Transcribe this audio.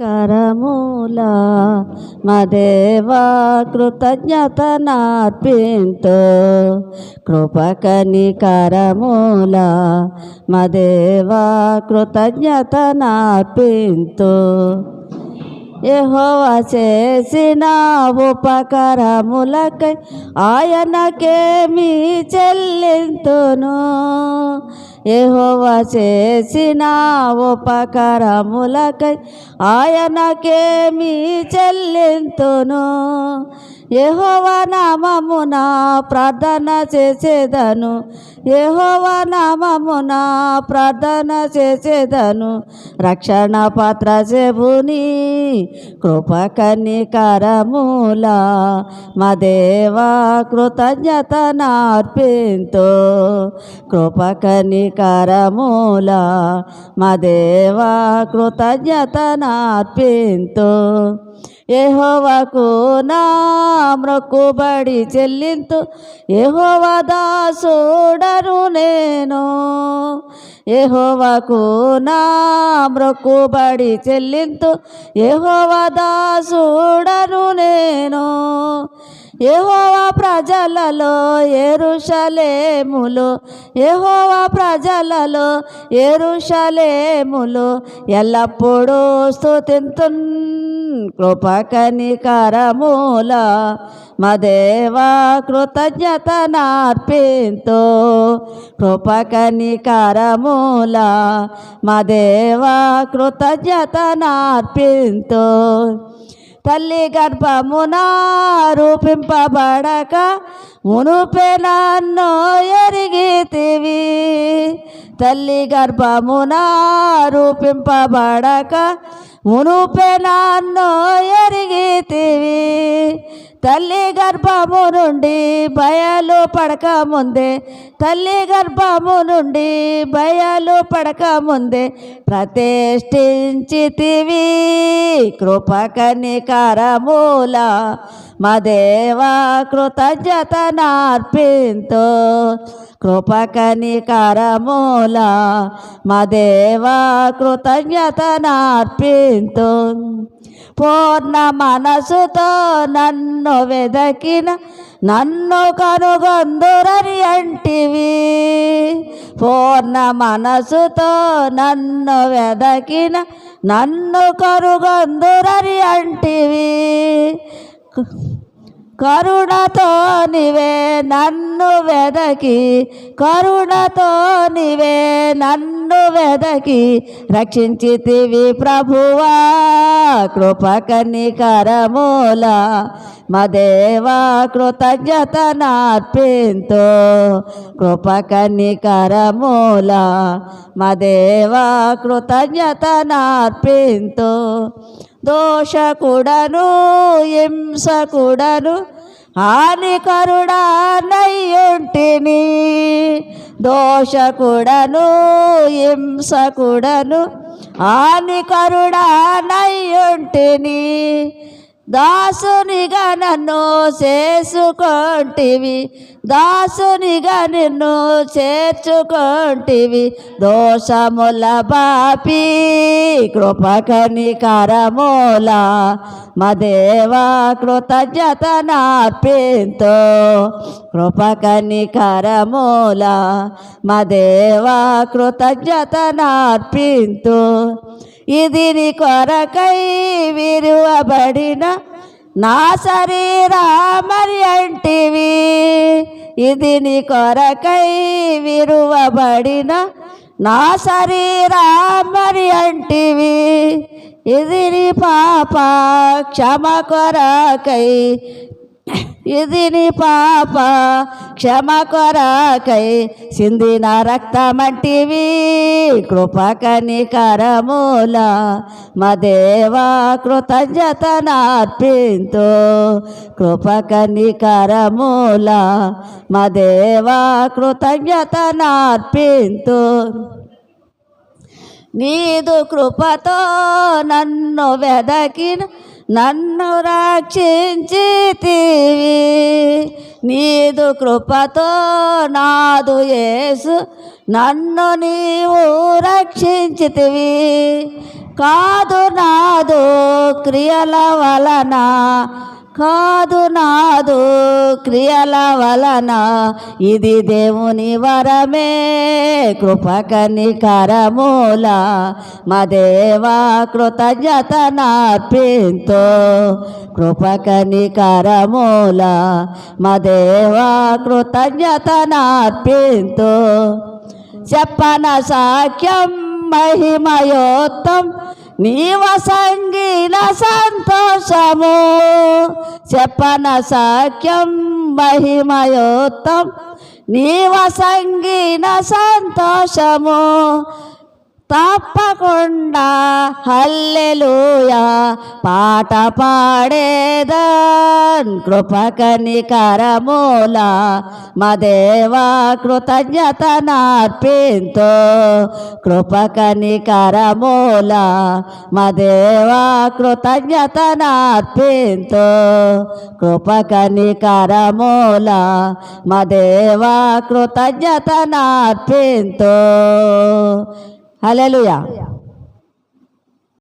కరమూల మదేవా కృతజ్ఞత నార్పింతో కృపకని కరమూల మదేవా కృతజ్ఞత నార్పింతో యెహోవా చేసిన ఉపకరములకై ఆయనకేమి చెల్లింతును. యెహోవా చేసిన ఉపకరములకై ఆయనకేమి చెల్లింతును? యెహోవా నామమున ప్రార్థన చేసేదను. యెహోవా నామమున ప్రార్థన చేసేదను. రక్షణ పాత్ర చెబుని కృపకనికరముల మా దేవా కృతజ్ఞత నార్పింతో కృపకని కరమూల మదేవా దేవా ఏహోవకు నార్పింతో నా మ్రొక్కుబడి చెల్లింతు. ఏహోవ దాసుడను నేను. ఏహోవకు నా మ్రొక్కుబడి చెల్లింతు. యెహోవా దాసుడను నేను. ఏహోవ ప్రజలలో ఎరుషలేములు. ప్రజ ప్రజలలో ఎరుషలేములు ఎల్లప్పుడూ స్తుతింతున్. కృపకనికరమూల మదేవా కృతజ్ఞత నార్పింతో కృపకనికరమూల మదేవా కృతజ్ఞత నార్పింతో తల్లి గర్భమున రూపింపబడక మునుపే నన్ను ఎరిగితివి. తల్లి గర్భమున రూపింపబడక మునుపే నన్ను ఎరిగితివి. తల్లి గర్భము నుండి భయాలు పడక ముందే తల్లి గర్భము నుండి భయాలు పడక ముందే ప్రతిష్ఠించితివి కృప కనికరమూల. మా దేవా కృతజ్ఞత నార్పింతో కృప మా దేవా కృతజ్ఞత నార్పింతో పూర్ణ మనసుతో నన్ను వెదకిన నన్ను కనుగొందురని అంటివి. పూర్ణ మనసుతో నన్ను వెదకిన నన్ను కనుగొందురని అంటివి. కరుణతో నివే నన్ను వెదకి కరుణతో నివే నన్ను వెదకి రక్షించితివి ప్రభువా కృప కనికరమూల మదేవా కృతజ్ఞత నార్పింతో కృప కనికరమూల మదేవా కృతజ్ఞత నార్పింతో దోషకుడను హింసకుడను హానికరుడా నయ్యుంటిని దోషకుడను హింసకుడను హానికరుడా నయ్యుంటిని దాసునిగా నన్ను చేసుకొంటివి దాసునిగా నిన్ను చేర్చుకొంటివి దోషముల బాపీ కృప కనికరమూల మదేవా కృతజ్ఞత నార్పింతో కృప కనికరమూల మదేవా కృతజ్ఞత నార్పింతో ఇది నీ కొరకై విరువబడిన నా శరీరా మరి అంటివి. ఇది నీ కొరకై విరువబడిన నా శరీరా మరి అంటివి ఇది నీ పాప క్షమ కొరకై ఇది నీ పాప క్షమ కొరకై సిందిన రక్తమంటివి కృప కనికరమూల మదేవా కృతజ్ఞత నార్పింతో కృప కనికరమూల మదేవా కృతజ్ఞత నార్పింతో నీదు కృపతో నన్ను వెదకిన నన్ను రక్షించితివి. నీదు కృపతో నాదు యేసు. నన్ను నీవు రక్షించితివి. కాదు నాదు క్రియల వలన కాదు నాదు క్రియల వలన ఇది దేవుని వరమే. కృపకనికరమూల మా దేవా కృతజ్ఞత నార్పింతో కృపకనికరమూల మా దేవా కృతజ్ఞత నార్పింతో చెప్పన సాఖ్యం మహిమయోత్తం నీవ సంగీన సంతోషము చెప్పన సఖ్యం మహిమయోత్తం. నీవ సంగీన సంతోషము తప్పకుండా హల్లెలూయా. పాట పాడేదన్ కృపకనికరమూల. మా దేవా కృతజ్ఞత నార్పింతో కృపకనికరమూల. మా దేవా కృతజ్ఞత నార్పింతో కృపకనికరమూల. మా దేవా కృతజ్ఞత నార్పింతో హలలుయా